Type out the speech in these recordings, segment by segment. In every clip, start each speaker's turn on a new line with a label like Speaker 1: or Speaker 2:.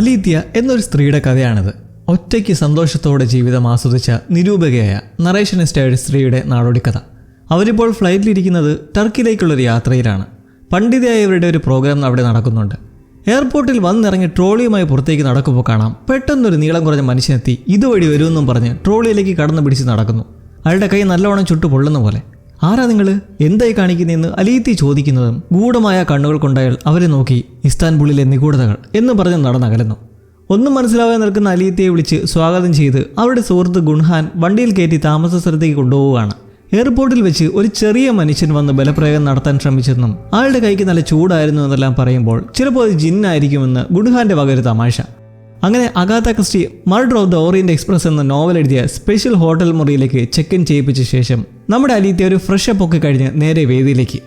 Speaker 1: അലീത്യ എന്നൊരു സ്ത്രീയുടെ കഥയാണിത്. ഒറ്റയ്ക്ക് സന്തോഷത്തോടെ ജീവിതം ആസ്വദിച്ച നിരൂപകയായ നറേഷനിസ്റ്റായ സ്ത്രീയുടെ നാടോടിക്കഥ. അവരിപ്പോൾ ഫ്ലൈറ്റിലിരിക്കുന്നത് ടർക്കിയിലേക്കുള്ളൊരു യാത്രയിലാണ്. പണ്ഡിതയായവരുടെ ഒരു പ്രോഗ്രാം അവിടെ നടക്കുന്നുണ്ട്. എയർപോർട്ടിൽ വന്നിറങ്ങി ട്രോളിയുമായി പുറത്തേക്ക് നടക്കുമ്പോൾ കാണാം പെട്ടെന്നൊരു നീളം കുറഞ്ഞ മനുഷ്യനെത്തി ഇതുവഴി വരുമെന്നും പറഞ്ഞ് ട്രോളിയിലേക്ക് കടന്നു പിടിച്ച് നടക്കുന്നു. അയാളുടെ കൈ നല്ലവണ്ണം ചുട്ടു പൊള്ളുന്ന പോലെ. ആരാ നിങ്ങൾ എന്തായി കാണിക്കുന്നതെന്ന് അലീത്തി ചോദിക്കുന്നതും ഗൂഢമായ കണ്ണുകൾ കൊണ്ടയാൾ അവരെ നോക്കി ഇസ്താൻബുളിലെ നിഗൂഢതകൾ എന്ന് പറഞ്ഞ് നടന്നകലുന്നു. ഒന്നും മനസ്സിലാവാതെ നിൽക്കുന്ന അലീത്തിയെ വിളിച്ച് സ്വാഗതം ചെയ്ത് അവരുടെ സുഹൃത്ത് ഗുൺഹാൻ വണ്ടിയിൽ കയറ്റി താമസ സ്ഥലത്തേക്ക് കൊണ്ടുപോവുകയാണ്. എയർപോർട്ടിൽ വെച്ച് ഒരു ചെറിയ മനുഷ്യൻ വന്ന് ബലപ്രയോഗം നടത്താൻ ശ്രമിച്ചെന്നും ആളുടെ കൈക്ക് നല്ല ചൂടായിരുന്നു എന്നെല്ലാം പറയുമ്പോൾ ചിലപ്പോൾ അത് ജിന്നായിരിക്കുമെന്ന് ഗുൺഹാന്റെ വക ഒരു തമാശ. അങ്ങനെ Agatha Christie murder of the Orient Express എന്ന നോവൽ എഴുതിയ സ്പെഷ്യൽ ഹോട്ടൽ മുറിയിലേക്ക് ചെക്ക് ഇൻ ചെയ്യിപ്പിച്ച ശേഷം നമ്മുടെ അലീത്തെ ഒരു ഫ്രഷ് അപ്പ് ഒക്കെ കഴിഞ്ഞ് നേരെ വേദിയിലേക്ക്.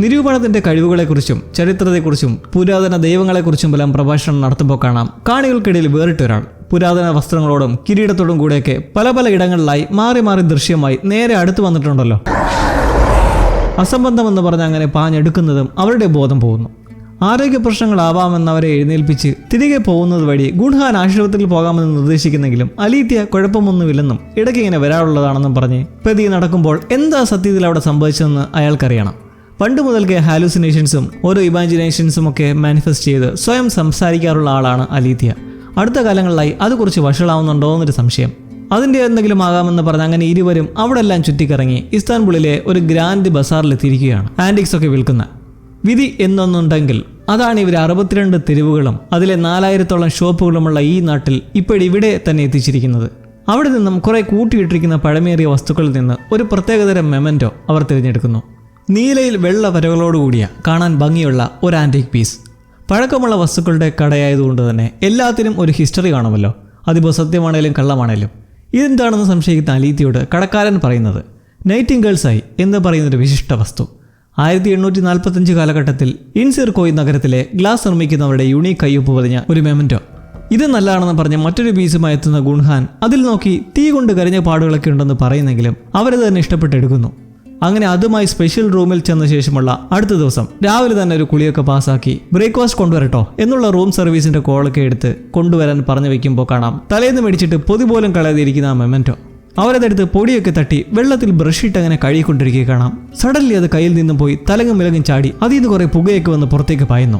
Speaker 1: നിരൂപണത്തിന്റെ കഴിവുകളെക്കുറിച്ചും ചരിത്രത്തെക്കുറിച്ചും പുരാതന ദൈവങ്ങളെക്കുറിച്ചും എല്ലാം പ്രഭാഷണം നടത്തുമ്പോൾ കാണാം. കാണികൾക്കിടയിൽ വേറിട്ട് ഒരാൾ. പുരാതന വസ്ത്രങ്ങളോടും കിരീടത്തോടും കൂടെയൊക്കെ പല പല ഇടങ്ങളിലായി മാറി മാറി ദൃശ്യമായി നേരെ അടുത്ത് വന്നിട്ടുണ്ടല്ലോ. അസംബന്ധമെന്ന് പറഞ്ഞ് അങ്ങനെ പാഞ്ഞെടുക്കുന്നതും അവരുടെ ബോധം പോകുന്നു. ആരോഗ്യ പ്രശ്നങ്ങളാവാമെന്നവരെ എഴുന്നേൽപ്പിച്ച് തിരികെ പോകുന്നത് വഴി ഗുഡ്ഹാൻ ആശുപത്രിയിൽ പോകാമെന്ന് നിർദ്ദേശിക്കുന്നെങ്കിലും അലീത്യ കുഴപ്പമൊന്നുമില്ലെന്നും ഇടയ്ക്ക് ഇങ്ങനെ വരാറുള്ളതാണെന്നും പറഞ്ഞ് പ്രതി നടക്കുമ്പോൾ എന്താ സത്യത്തിൽ അവിടെ സംഭവിച്ചതെന്ന് അയാൾക്കറിയണം. പണ്ട് മുതൽക്കേ ഹാലൂസിനേഷൻസും ഓരോ ഇമാജിനേഷൻസും ഒക്കെ മാനിഫെസ്റ്റ് ചെയ്ത് സ്വയം സംസാരിക്കാറുള്ള ആളാണ് അലീത്യ. അടുത്ത കാലങ്ങളിലായി അത് കുറച്ച് വഷളാവുന്നുണ്ടോ എന്നൊരു സംശയം. അതിന്റെ എന്തെങ്കിലും ആകാമെന്ന് പറഞ്ഞ് അങ്ങനെ ഇരുവരും അവിടെ എല്ലാം ചുറ്റിക്കറങ്ങി ഇസ്താൻബുളിലെ ഒരു ഗ്രാൻഡ് ബസാറിലെത്തിയിരിക്കുകയാണ്. ആന്റിക്സ് ഒക്കെ വിൽക്കുന്ന വിധി എന്നൊന്നുണ്ടെങ്കിൽ അതാണ് ഇവർ അറുപത്തിരണ്ട് തെരുവുകളും അതിലെ നാലായിരത്തോളം ഷോപ്പുകളുമുള്ള ഈ നാട്ടിൽ ഇപ്പോഴിവിടെ തന്നെ എത്തിച്ചിരിക്കുന്നത്. അവിടെ നിന്നും കുറേ കൂട്ടിയിട്ടിരിക്കുന്ന പഴമേറിയ വസ്തുക്കളിൽ നിന്ന് ഒരു പ്രത്യേകതരം മെമന്റോ അവർ തിരഞ്ഞെടുക്കുന്നു. നീലയിൽ വെള്ള വരകളോടുകൂടിയ കാണാൻ ഭംഗിയുള്ള ഒരു ആന്റിക് പീസ് പഴക്കമുള്ള വസ്തുക്കളുടെ കടയായതുകൊണ്ട് തന്നെ എല്ലാത്തിനും ഒരു ഹിസ്റ്ററി കാണുമല്ലോ. അതിപ്പോൾ സത്യമാണേലും കള്ളമാണേലും. ഇതെന്താണെന്ന് സംശയിക്കുന്ന അലീത്തിയോട് കടക്കാരൻ പറയുന്നത് നൈറ്റിംഗേൾസായി എന്ന് പറയുന്നൊരു വിശിഷ്ട വസ്തു. ആയിരത്തി എണ്ണൂറ്റി നാൽപ്പത്തഞ്ച് കാലഘട്ടത്തിൽ ഇൻസിർകോയ് നഗരത്തിലെ ഗ്ലാസ് നിർമ്മിക്കുന്നവരുടെ യുണീക്ക് കയ്യൊപ്പ് പതിഞ്ഞ ഒരു മെമന്റോ ഇത് നല്ലതാണെന്ന് പറഞ്ഞ് മറ്റൊരു പീസുമായി എത്തുന്ന ഗുൺഹാൻ അതിൽ നോക്കി തീ കൊണ്ട് കരിഞ്ഞ പാടുകളൊക്കെ ഉണ്ടെന്ന് പറയുന്നെങ്കിലും അവരത് തന്നെ ഇഷ്ടപ്പെട്ടെടുക്കുന്നു. അങ്ങനെ അതുമായി സ്പെഷ്യൽ റൂമിൽ ചെന്ന ശേഷമുള്ള അടുത്ത ദിവസം രാവിലെ തന്നെ ഒരു കുളിയൊക്കെ പാസ്സാക്കി ബ്രേക്ക്ഫാസ്റ്റ് കൊണ്ടുവരട്ടോ എന്നുള്ള റൂം സർവീസിന്റെ കോളൊക്കെ എടുത്ത് കൊണ്ടുവരാൻ പറഞ്ഞു വെക്കുമ്പോൾ കാണാം. തലേന്ന് മേടിച്ചിട്ട് പൊതി പോലും കളയാതെ ആ മെമന്റോ അവരതെടുത്ത് പൊടിയൊക്കെ തട്ടി വെള്ളത്തിൽ ബ്രഷിട്ട് അങ്ങനെ കഴുകിക്കൊണ്ടിരിക്കുക കാണാം. സഡൻലി അത് കയ്യിൽ നിന്നും പോയി തലങ്ങും വിലങ്ങും ചാടി അതിൽ നിന്ന് കുറെ പുകയൊക്കെ വന്ന് പുറത്തേക്ക് പായുന്നു.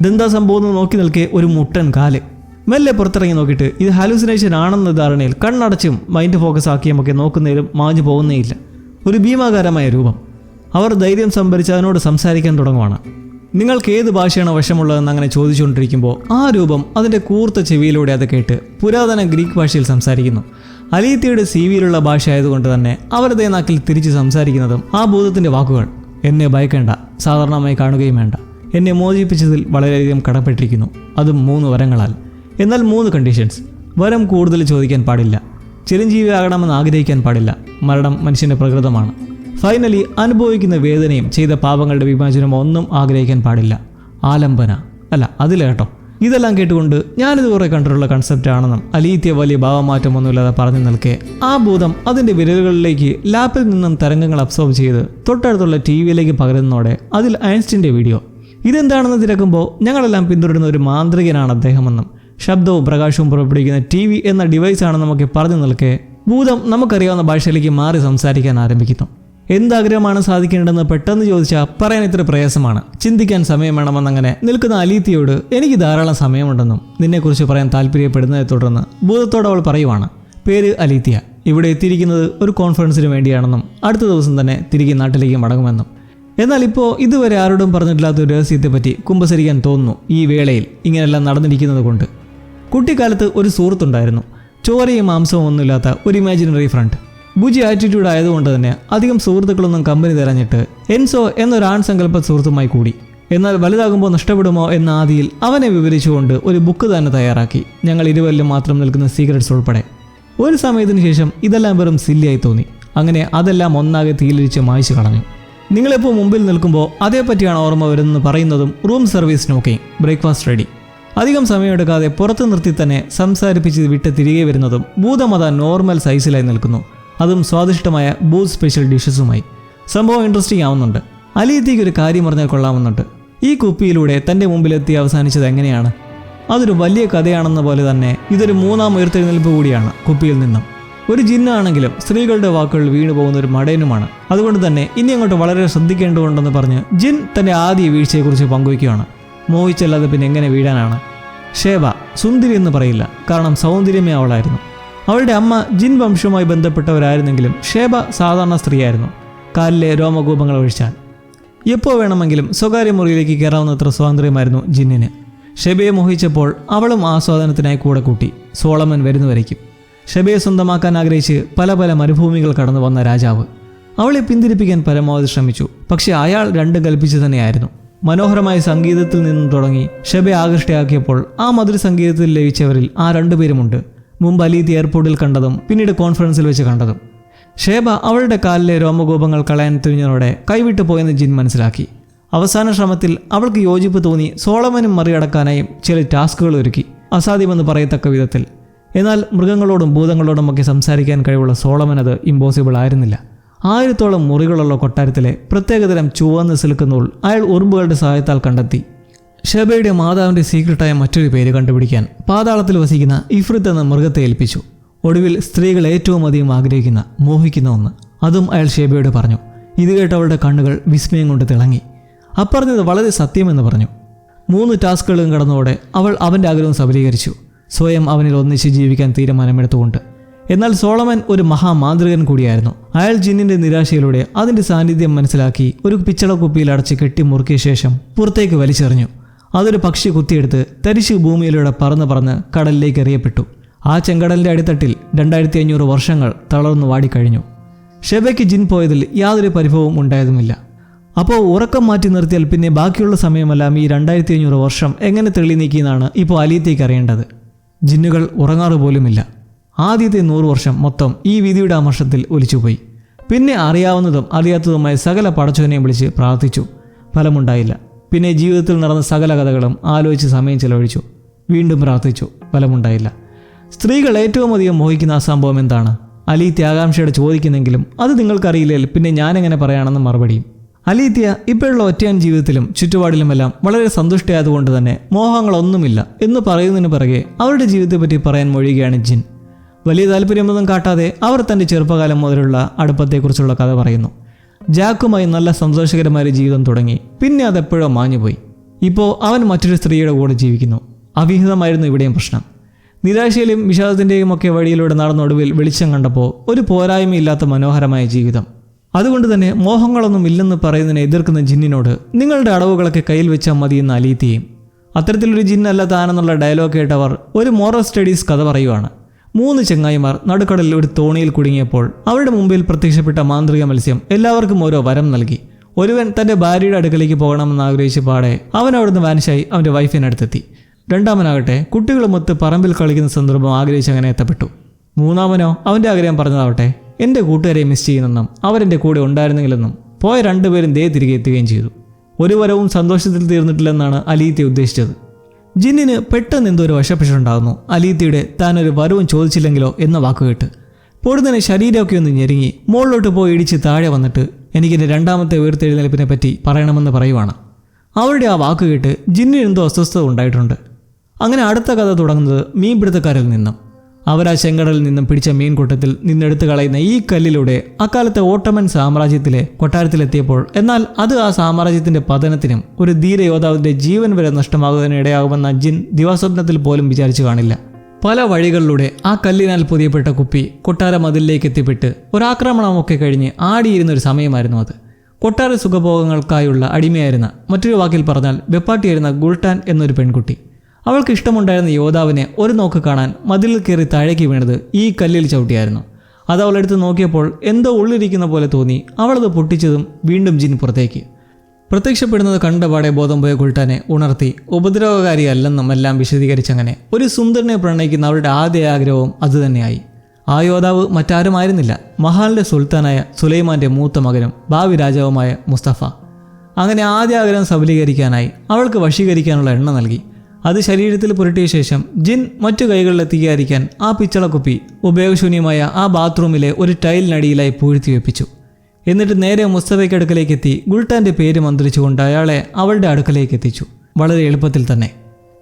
Speaker 1: ദന്താ സംഭവം നോക്കി നിൽക്കെ ഒരു മുട്ടൻ കാൽ. മെല്ലെ പുറത്തിറങ്ങി നോക്കിയിട്ട് ഇത് ഹാലൂസിനേഷൻ ആണെന്ന ധാരണയിൽ കണ്ണടച്ചും മൈൻഡ് ഫോക്കസ് ആക്കിയുമൊക്കെ നോക്കുന്നതിലും മാഞ്ഞു പോകുന്നേയില്ല ഒരു ഭീമാകാരമായ രൂപം. അവർ ധൈര്യം സംഭരിച്ച് അതിനോട് സംസാരിക്കാൻ തുടങ്ങുവാണ്. നിങ്ങൾക്ക് ഏത് ഭാഷയാണ് വശമുള്ളതെന്ന് അങ്ങനെ ചോദിച്ചുകൊണ്ടിരിക്കുമ്പോൾ ആ രൂപം അതിന്റെ കൂർത്ത ചെവിയിലൂടെ അത് കേട്ട് പുരാതന ഗ്രീക്ക് ഭാഷയിൽ സംസാരിക്കുന്നു. അലീത്തിയുടെ സി വിയിലുള്ള ഭാഷ ആയതുകൊണ്ട് തന്നെ അവരുടെ നാക്കിൽ തിരിച്ച് സംസാരിക്കുന്നതും ആ ഭൂതത്തിന്റെ വാക്കുകൾ എന്നെ ഭയക്കേണ്ട സാധാരണമായി കാണുകയും വേണ്ട. എന്നെ മോചിപ്പിച്ചതിൽ വളരെയധികം കടപ്പെട്ടിരിക്കുന്നു. അതും മൂന്ന് വരങ്ങളാൽ. എന്നാൽ മൂന്ന് കണ്ടീഷൻസ് വരം കൂടുതൽ ചോദിക്കാൻ പാടില്ല. ചിരഞ്ജീവി ആകണമെന്ന് ആഗ്രഹിക്കാൻ പാടില്ല. മരണം മനുഷ്യന്റെ പ്രകൃതമാണ്. ഫൈനലി അനുഭവിക്കുന്ന വേദനയും ചെയ്ത പാപങ്ങളുടെ വിമോചനം ഒന്നും ആഗ്രഹിക്കാൻ പാടില്ല. ആലംബന. അല്ല അതില്ല കേട്ടോ. ഇതെല്ലാം കേട്ടുകൊണ്ട് ഞാനിത് കുറെ കണ്ടിട്ടുള്ള കൺസെപ്റ്റ് ആണെന്നും അലീത്യ വലിയ ഭാവമാറ്റമൊന്നുമില്ലാതെ പറഞ്ഞു നിൽക്കെ. ആ ഭൂതം അതിന്റെ വിരലുകളിലേക്ക് ലാപ്പിൽ നിന്നും തരംഗങ്ങൾ അബ്സോർബ് ചെയ്ത് തൊട്ടടുത്തുള്ള ടി വിയിലേക്ക് പകരുന്നതോടെ അതിൽ ഐൻസ്റ്റിന്റെ വീഡിയോ. ഇതെന്താണെന്ന് തിരക്കുമ്പോൾ ഞങ്ങളെല്ലാം പിന്തുടരുന്ന ഒരു മാന്ത്രികനാണ് അദ്ദേഹമെന്നും ശബ്ദവും പ്രകാശവും പുറപ്പെടുവിക്കുന്ന ടി വി എന്ന ഡിവൈസാണ് നമുക്ക് പറഞ്ഞു നിൽക്കെ. ഭൂതം നമുക്കറിയാവുന്ന ഭാഷയിലേക്ക് മാറി സംസാരിക്കാൻ ആരംഭിക്കുന്നു. എന്താഗ്രഹമാണ് സാധിക്കേണ്ടതെന്ന് പെട്ടെന്ന് ചോദിച്ചാൽ പറയാൻ ഇത്ര പ്രയാസമാണ്. ചിന്തിക്കാൻ സമയം വേണമെന്നങ്ങനെ നിൽക്കുന്ന അലീത്തിയോട് എനിക്ക് ധാരാളം സമയമുണ്ടെന്നും നിന്നെക്കുറിച്ച് പറയാൻ താല്പര്യപ്പെടുന്നതിനെ തുടർന്ന് ഭൂതത്തോട് അവൾ പറയുവാണ് പേര് അലീത്തിയ. ഇവിടെ എത്തിയിരിക്കുന്നത് ഒരു കോൺഫറൻസിന് വേണ്ടിയാണെന്നും അടുത്ത ദിവസം തന്നെ തിരികെ നാട്ടിലേക്ക് മടങ്ങുമെന്നും. എന്നാൽ ഇപ്പോൾ ഇതുവരെ ആരോടും പറഞ്ഞിട്ടില്ലാത്ത ഒരു രഹസ്യത്തെപ്പറ്റി കുമ്പസരിക്കാൻ തോന്നുന്നു ഈ വേളയിൽ ഇങ്ങനെയെല്ലാം നടന്നിരിക്കുന്നത് കൊണ്ട്. കുട്ടിക്കാലത്ത് ഒരു സുഹൃത്തുണ്ടായിരുന്നു. ചോരയും മാംസവും ഒന്നുമില്ലാത്ത ഒരു ഇമാജിനറി ഫ്രണ്ട് ബുജി ആറ്റിറ്റ്യൂഡ് ആയതുകൊണ്ട് തന്നെ അധികം സുഹൃത്തുക്കളൊന്നും കമ്പനി തിരഞ്ഞിട്ട് എൻസോ എന്നൊരു ആൺ സങ്കല്പ സുഹൃത്തുമായി കൂടി. എന്നാൽ വലുതാകുമ്പോൾ നഷ്ടപ്പെടുമോ എന്ന ആദിയിൽ അവനെ വിവരിച്ചുകൊണ്ട് ഒരു ബുക്ക് തന്നെ തയ്യാറാക്കി. ഞങ്ങൾ ഇരുവരിലും മാത്രം നിൽക്കുന്ന സീക്രട്സ് ഉൾപ്പെടെ. ഒരു സമയത്തിന് ശേഷം ഇതെല്ലാം വെറും സില്ലിയായി തോന്നി. അങ്ങനെ അതെല്ലാം ഒന്നാകെ തീയിലിരിച്ച് മായ്ച്ചു കളഞ്ഞു. നിങ്ങളിപ്പോൾ മുമ്പിൽ നിൽക്കുമ്പോൾ അതേപ്പറ്റിയാണ് ഓർമ്മ വരുന്നതെന്ന് പറയുന്നതും room service knocking breakfast ready അധികം സമയമെടുക്കാതെ പുറത്തു നിർത്തി തന്നെ സംസാരിപ്പിച്ച് വിട്ട് തിരികെ വരുന്നതും ഭൂതമത നോർമൽ സൈസിലായി നിൽക്കുന്നു. അതും സ്വാദിഷ്ടമായ ബൂത്ത് സ്പെഷ്യൽ ഡിഷസുമായി. സംഭവം ഇൻട്രസ്റ്റിംഗ് ആവുന്നുണ്ട്. അലിയത്തേക്ക് ഒരു കാര്യം പറഞ്ഞാൽ കൊള്ളാമെന്നുണ്ട്. ഈ കുപ്പിയിലൂടെ തന്റെ മുമ്പിലെത്തി അവസാനിച്ചത് എങ്ങനെയാണ്? അതൊരു വലിയ കഥയാണെന്ന പോലെ തന്നെ ഇതൊരു മൂന്നാം ഉയർത്തെഴുന്നേൽപ്പ് കൂടിയാണ് കുപ്പിയിൽ നിന്നും. ഒരു ജിന്നാണെങ്കിലും സ്ത്രീകളുടെ വാക്കുകൾ വീണു പോകുന്ന ഒരു മടയനുമാണ്. അതുകൊണ്ട് തന്നെ ഇനി അങ്ങോട്ട് വളരെ ശ്രദ്ധിക്കേണ്ടതുണ്ടെന്ന് പറഞ്ഞ് ജിൻ തന്റെ ആദ്യ വീഴ്ചയെക്കുറിച്ച് പങ്കുവയ്ക്കുകയാണ്. മോഹിച്ചല്ലാതെ പിന്നെ എങ്ങനെ വീഴാനാണ്? ഷേബ സുന്ദരി എന്ന് പറയില്ല. കാരണം സൗന്ദര്യമേ അവളായിരുന്നു. അവളുടെ അമ്മ ജിൻ വംശവുമായി ബന്ധപ്പെട്ടവരായിരുന്നെങ്കിലും ഷേബ സാധാരണ സ്ത്രീയായിരുന്നു. കാലിലെ രോമകൂപങ്ങൾ ഒഴിച്ചാൽ. എപ്പോൾ വേണമെങ്കിലും സ്വകാര്യ മുറിയിലേക്ക് കയറാവുന്നത്ര സ്വാതന്ത്ര്യമായിരുന്നു ജിന്നിന്. ഷെബയെ മോഹിച്ചപ്പോൾ അവളും ആസ്വാദനത്തിനായി കൂടെ കൂട്ടി സോളമൻ വരുന്നവരയ്ക്കും ഷെബയെ സ്വന്തമാക്കാൻ ആഗ്രഹിച്ച് പല പല മരുഭൂമികൾ കടന്നു വന്ന രാജാവ്. അവളെ പിന്തിരിപ്പിക്കാൻ പരമാവധി ശ്രമിച്ചു. പക്ഷേ അയാൾ രണ്ടും കൽപ്പിച്ചു തന്നെയായിരുന്നു. മനോഹരമായ സംഗീതത്തിൽ നിന്നും തുടങ്ങി ഷെബയെ ആകൃഷ്ടയാക്കിയപ്പോൾ ആ മധുര സംഗീതത്തിൽ ലഭിച്ചവരിൽ ആ രണ്ടുപേരുമുണ്ട് മുമ്പ് അലീത്ത് എയർപോർട്ടിൽ കണ്ടതും പിന്നീട് കോൺഫറൻസിൽ വെച്ച് കണ്ടതും. ഷേബ അവളുടെ കാലിലെ രോമകൂപങ്ങൾ കളയാൻ തിരിഞ്ഞതോടെ കൈവിട്ടു പോയെന്ന് ജിൻ മനസ്സിലാക്കി. അവസാന ശ്രമത്തിൽ അവൾക്ക് യോജിപ്പ് തോന്നി സോളമനും മറികടക്കാനായും ചില ടാസ്കുകൾ ഒരുക്കി. അസാധ്യമെന്ന് പറയത്തക്ക വിധത്തിൽ. എന്നാൽ മൃഗങ്ങളോടും ഭൂതങ്ങളോടും ഒക്കെ സംസാരിക്കാൻ കഴിവുള്ള സോളമൻ അത് ഇമ്പോസിബിൾ ആയിരുന്നില്ല. ആയിരത്തോളം മുറികളുള്ള കൊട്ടാരത്തിലെ പ്രത്യേകതരം ചുവന്ന് സിൽക്കുന്നൂൾ അയാൾ ഉറുമ്പുകളുടെ സഹായത്താൽ കണ്ടെത്തി. ഷെബയുടെ മാതാവിന്റെ സീക്രട്ടായ മറ്റൊരു പേര് കണ്ടുപിടിക്കാൻ പാതാളത്തിൽ വസിക്കുന്ന ഇഫ്രിത്ത് എന്ന മൃഗത്തെ ഏൽപ്പിച്ചു. ഒടുവിൽ സ്ത്രീകൾ ഏറ്റവും അധികം ആഗ്രഹിക്കുന്ന മോഹിക്കുന്ന ഒന്ന്. അതും അയാൾ ഷേബയോട് പറഞ്ഞു. ഇത് കേട്ട് അവളുടെ കണ്ണുകൾ വിസ്മയം കൊണ്ട് തിളങ്ങി. അപ്പറഞ്ഞത് വളരെ സത്യമെന്ന് പറഞ്ഞു. മൂന്ന് ടാസ്കുകളും കടന്നതോടെ അവൾ അവന്റെ ആഗ്രഹം സബലീകരിച്ചു സ്വയം അവനിൽ ഒന്നിച്ച് ജീവിക്കാൻ തീരുമാനമെടുത്തുകൊണ്ട്. എന്നാൽ സോളമൻ ഒരു മഹാമാന്ത്രികൻ കൂടിയായിരുന്നു. അയാൾ ജിന്നിന്റെ നിരാശയിലൂടെ അതിന്റെ സാന്നിധ്യം മനസ്സിലാക്കി ഒരു പിച്ചള കുപ്പിയിൽ അടച്ച് കെട്ടി മുറുക്കിയ ശേഷം പുറത്തേക്ക് വലിച്ചെറിഞ്ഞു. അതൊരു പക്ഷി കുത്തിയെടുത്ത് തരിശു ഭൂമിയിലൂടെ പറന്ന് പറന്ന് കടലിലേക്ക് എറിയപ്പെട്ടു. ആ ചെങ്കടലിന്റെ അടിത്തട്ടിൽ രണ്ടായിരത്തി അഞ്ഞൂറ് വർഷങ്ങൾ തളർന്നു വാടിക്കഴിഞ്ഞു. ഷെബയ്ക്ക് ജിൻ പോയതിൽ യാതൊരു പരിഭവവും ഉണ്ടായതുമില്ല. അപ്പോൾ ഉറക്കം മാറ്റി നിർത്തിയാൽ പിന്നെ ബാക്കിയുള്ള സമയമെല്ലാം ഈ രണ്ടായിരത്തി അഞ്ഞൂറ് വർഷം എങ്ങനെ തെളി നീക്കിയെന്നാണ് ഇപ്പോൾ അലിയത്തേക്ക് അറിയേണ്ടത്. ജിന്നുകൾ ഉറങ്ങാറ് പോലുമില്ല. ആദ്യത്തെ നൂറ് വർഷം മൊത്തം ഈ വിധിയുടെ അമർഷത്തിൽ ഒലിച്ചുപോയി. പിന്നെ അറിയാവുന്നതും അറിയാത്തതുമായ സകല പടച്ചോനെയും വിളിച്ച് പ്രാർത്ഥിച്ചു. ഫലമുണ്ടായില്ല. പിന്നെ ജീവിതത്തിൽ നടന്ന സകല കഥകളും ആലോചിച്ച് സമയം ചെലവഴിച്ചു. വീണ്ടും പ്രാർത്ഥിച്ചു. ഫലമുണ്ടായില്ല. സ്ത്രീകൾ ഏറ്റവും അധികം മോഹിക്കുന്ന ആ സംഭവം എന്താണ്? അലി ത്യാകാംക്ഷയോട് ചോദിക്കുന്നെങ്കിലും അത് നിങ്ങൾക്കറിയില്ലെങ്കിൽ പിന്നെ ഞാനെങ്ങനെ പറയാണെന്ന് മറുപടിയും അലീത്യ ഇപ്പോഴുള്ള ഒറ്റയാൻ ജീവിതത്തിലും ചുറ്റുപാടിലുമെല്ലാം വളരെ സന്തുഷ്ടയായതുകൊണ്ട് തന്നെ മോഹങ്ങളൊന്നുമില്ല എന്ന് പറയുന്നതിന് പിറകെ അവരുടെ ജീവിതത്തെപ്പറ്റി പറയാൻ മൊഴിയുകയാണ് ജിൻ. വലിയ താല്പര്യമൊന്നും കാട്ടാതെ അവർ തന്റെ ചെറുപ്പകാലം മുതലുള്ള അടുപ്പത്തെക്കുറിച്ചുള്ള കഥ പറയുന്നു. ജാക്കുമായി നല്ല സന്തോഷകരമായ ജീവിതം തുടങ്ങി. പിന്നെ അതെപ്പോഴോ മാഞ്ഞുപോയി. ഇപ്പോൾ അവൻ മറ്റൊരു സ്ത്രീയുടെ കൂടെ ജീവിക്കുന്നു. അവിഹിതമായിരുന്നു ഇവിടെയും പ്രശ്നം. നിരാശയിലും വിഷാദത്തിന്റെയും ഒക്കെ വഴിയിലൂടെ നടന്നൊടുവിൽ വെളിച്ചം കണ്ടപ്പോൾ ഒരു പോരായ്മയില്ലാത്ത മനോഹരമായ ജീവിതം. അതുകൊണ്ട് തന്നെ മോഹങ്ങളൊന്നും ഇല്ലെന്ന് പറയുന്നതിനെ എതിർക്കുന്ന ജിന്നിനോട് നിങ്ങളുടെ അടവുകളൊക്കെ കയ്യിൽ വെച്ചാൽ മതി എന്ന് അലീത്തിയും അത്തരത്തിലൊരു ജിന്നല്ല താനെന്നുള്ള ഡയലോഗ് കേട്ടവർ ഒരു മോറൽ സ്റ്റഡീസ് കഥ പറയുവാണ്. മൂന്ന് ചെങ്ങായിമാർ നടുക്കടലിൽ ഒരു തോണിയിൽ കുടുങ്ങിയപ്പോൾ അവരുടെ മുമ്പിൽ പ്രത്യക്ഷപ്പെട്ട മാന്ത്രിക മത്സ്യം എല്ലാവർക്കും ഓരോ വരം നൽകി. ഒരുവൻ തന്റെ ഭാര്യയുടെ അടുക്കലേക്ക് പോകണമെന്ന് ആഗ്രഹിച്ച പാടെ അവൻ അവിടുന്ന് വാനിഷായി അവന്റെ വൈഫിനടുത്തെത്തി രണ്ടാമനാകട്ടെ കുട്ടികളുമൊത്ത് പറമ്പിൽ കളിക്കുന്ന സന്ദർഭം ആഗ്രഹിച്ച് അങ്ങനെ എത്തപ്പെട്ടു. മൂന്നാമനോ അവന്റെ ആഗ്രഹം പറഞ്ഞതാവട്ടെ എന്റെ കൂട്ടുകാരെ മിസ് ചെയ്യുന്നെന്നും അവരെന്റെ കൂടെ ഉണ്ടായിരുന്നെങ്കിലെന്നും പോയ രണ്ടുപേരും ദേ തിരികെ എത്തുകയും ചെയ്തു. ഒരു വരവും സന്തോഷത്തിൽ തീർന്നിട്ടില്ലെന്നാണ് അലീത്തെ ഉദ്ദേശിച്ചത്. ജിന്നിന് പെട്ടെന്ന് എന്തോ ഒരു വശപ്പിച്ചുണ്ടാകുന്നു അലീത്തിയുടെ താൻ ഒരു വരവും ചോദിച്ചില്ലെങ്കിലോ എന്ന വാക്കുകേട്ട് പൊടുന്നതിന് ശരീരമൊക്കെ ഒന്ന് ഞെരുങ്ങി മുകളിലോട്ട് പോയി ഇടിച്ച് താഴെ വന്നിട്ട് എനിക്കെന്റെ രണ്ടാമത്തെ ഉയർത്തെഴുന്നേൽപ്പിനെ പറ്റി പറയണമെന്ന് പറയുവാണ്. അവരുടെ ആ വാക്ക് കേട്ട് ജിന്നിന് എന്തോ അസ്വസ്ഥത ഉണ്ടായിട്ടുണ്ട്. അങ്ങനെ അടുത്ത കഥ തുടങ്ങുന്നത് മീൻപിടുത്തക്കാരിൽ നിന്നും. അവരാ ചെങ്കടലിൽ നിന്നും പിടിച്ച മീൻകൂട്ടത്തിൽ നിന്നെടുത്തു കളയുന്ന ഈ കല്ലിലൂടെ അക്കാലത്തെ ഓട്ടമൻ സാമ്രാജ്യത്തിലെ കൊട്ടാരത്തിലെത്തിയപ്പോൾ എന്നാൽ അത് ആ സാമ്രാജ്യത്തിന്റെ പതനത്തിനും ഒരു ധീരയോദ്ധാവിന്റെ ജീവൻ വരെ നഷ്ടമാകുന്നതിന് ഇടയാകുമെന്ന ജിൻ ദിവാസ്വപ്നത്തിൽ പോലും വിചാരിച്ചു കാണില്ല. പല വഴികളിലൂടെ ആ കല്ലിനാൽ പൊതിയപ്പെട്ട കുപ്പി കൊട്ടാര മതിലിലേക്ക് എത്തിപ്പെട്ട് ഒരാക്രമണമൊക്കെ കഴിഞ്ഞ് ആടിയിരുന്ന ഒരു സമയമായിരുന്നു അത്. കൊട്ടാര സുഖഭോഗങ്ങൾക്കായുള്ള അടിമയായിരുന്ന മറ്റൊരു വാക്കിൽ പറഞ്ഞാൽ വെപ്പാട്ടിയായിരുന്ന ഗുൾട്ടാൻ എന്നൊരു പെൺകുട്ടി. അവൾക്ക് ഇഷ്ടമുണ്ടായിരുന്ന യോദ്ധാവിനെ ഒരു നോക്ക് കാണാൻ മതിലിൽ കയറി താഴേക്ക് വീണത് ഈ കല്ലിൽ ചവിട്ടിയായിരുന്നു. അത് അവളെടുത്ത് നോക്കിയപ്പോൾ എന്തോ ഉള്ളിരിക്കുന്ന പോലെ തോന്നി. അവളത് പൊട്ടിച്ചതും വീണ്ടും ജിൻ പുറത്തേക്ക്. പ്രത്യക്ഷപ്പെടുന്നത് കണ്ടപാടെ ബോധം പോയ കുൾട്ടാനെ ഉണർത്തി ഉപദ്രവകാരിയല്ലെന്നും എല്ലാം വിശദീകരിച്ചങ്ങനെ. ഒരു സുന്ദരനെ പ്രണയിക്കുന്ന അവളുടെ ആദ്യ ആഗ്രഹവും അതുതന്നെയായി. ആ യോദ്ധാവ് മറ്റാരുമായിരുന്നില്ല മഹാലിന്റെ സുൽത്താനായ സുലൈമാന്റെ മൂത്ത മകനും ഭാവി രാജാവുമായ മുസ്തഫ. അങ്ങനെ ആദ്യ ആഗ്രഹം സബലീകരിക്കാനായി അവൾക്ക് വശീകരിക്കാനുള്ള എണ്ണ നൽകി. അത് ശരീരത്തിൽ പുരട്ടിയ ശേഷം ജിൻ മറ്റു കൈകളിലെത്തിക്കാതിരിക്കാൻ ആ പിച്ചളക്കുപ്പി ഉപയോഗശൂന്യമായ ആ ബാത്റൂമിലെ ഒരു ടൈലിനടിയിലായി പൂഴ്ത്തി വെപ്പിച്ചു. എന്നിട്ട് നേരെ മുസ്തഫയ്ക്ക് അടുക്കലേക്ക് എത്തി ഗുൾട്ടാന്റെ പേര് മന്ത്രിച്ചുകൊണ്ട് അയാളെ അവളുടെ അടുക്കലേക്ക് എത്തിച്ചു വളരെ എളുപ്പത്തിൽ തന്നെ.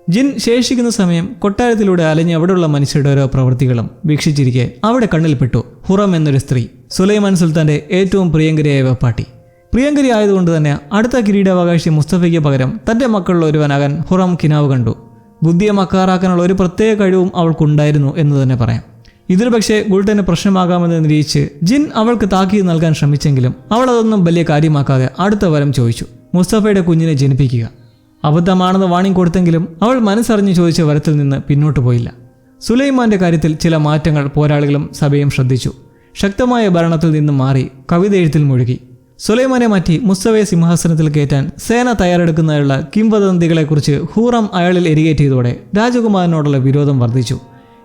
Speaker 1: ജിൻ ശേഷിക്കുന്ന സമയം കൊട്ടാരത്തിലൂടെ അലഞ്ഞ് അവിടെയുള്ള മനുഷ്യരുടെ ഓരോ പ്രവൃത്തികളും വീക്ഷിച്ചിരിക്കെ അവിടെ കണ്ണിൽപ്പെട്ടു. ഹുറം എന്നൊരു സ്ത്രീ. സുലൈമാൻ സുൽത്താന്റെ ഏറ്റവും പ്രിയങ്കരിയായ വെപ്പാട്ടി. പ്രിയങ്കരി ആയതുകൊണ്ട് തന്നെ അടുത്ത കിരീടാവകാശി മുസ്തഫയ്ക്ക് പകരം തന്റെ മക്കളിൽ ഒരുവനാകാൻ ഹുറം കിനാവ് കണ്ടു. ബുദ്ധിയെ മക്കാറാക്കാനുള്ള ഒരു പ്രത്യേക കഴിവും അവൾക്കുണ്ടായിരുന്നു എന്ന് തന്നെ പറയാം. ഇതൊരു പക്ഷേ ഗുൾട്ടന് പ്രശ്നമാകാമെന്ന് നിരീക്ഷിച്ച് ജിൻ അവൾക്ക് താക്കീത് നൽകാൻ ശ്രമിച്ചെങ്കിലും അവൾ അതൊന്നും വലിയ കാര്യമാക്കാതെ അടുത്ത വരം ചോദിച്ചു. മുസ്തഫയുടെ കുഞ്ഞിനെ ജനിപ്പിക്കുക. അബദ്ധമാണെന്ന് വാണിംഗ് കൊടുത്തെങ്കിലും അവൾ മനസ്സറിഞ്ഞ് ചോദിച്ച വരത്തിൽ നിന്ന് പിന്നോട്ട് പോയില്ല. സുലൈമാന്റെ കാര്യത്തിൽ ചില മാറ്റങ്ങൾ പോരാളികളും സഭയും ശ്രദ്ധിച്ചു. ശക്തമായ ഭരണത്തിൽ നിന്നും മാറി കവിത എഴുത്തിൽ മുഴുകി. സുലൈമാനെ മാറ്റി മുസ്തവയെ സിംഹാസനത്തിൽ കയറ്റാൻ സേന തയ്യാറെടുക്കുന്നതിനുള്ള കിംവദന്തികളെക്കുറിച്ച് ഹൂറം അയാളിൽ എരികേറ്റിയതോടെ രാജകുമാരനോടുള്ള വിരോധം വർദ്ധിച്ചു.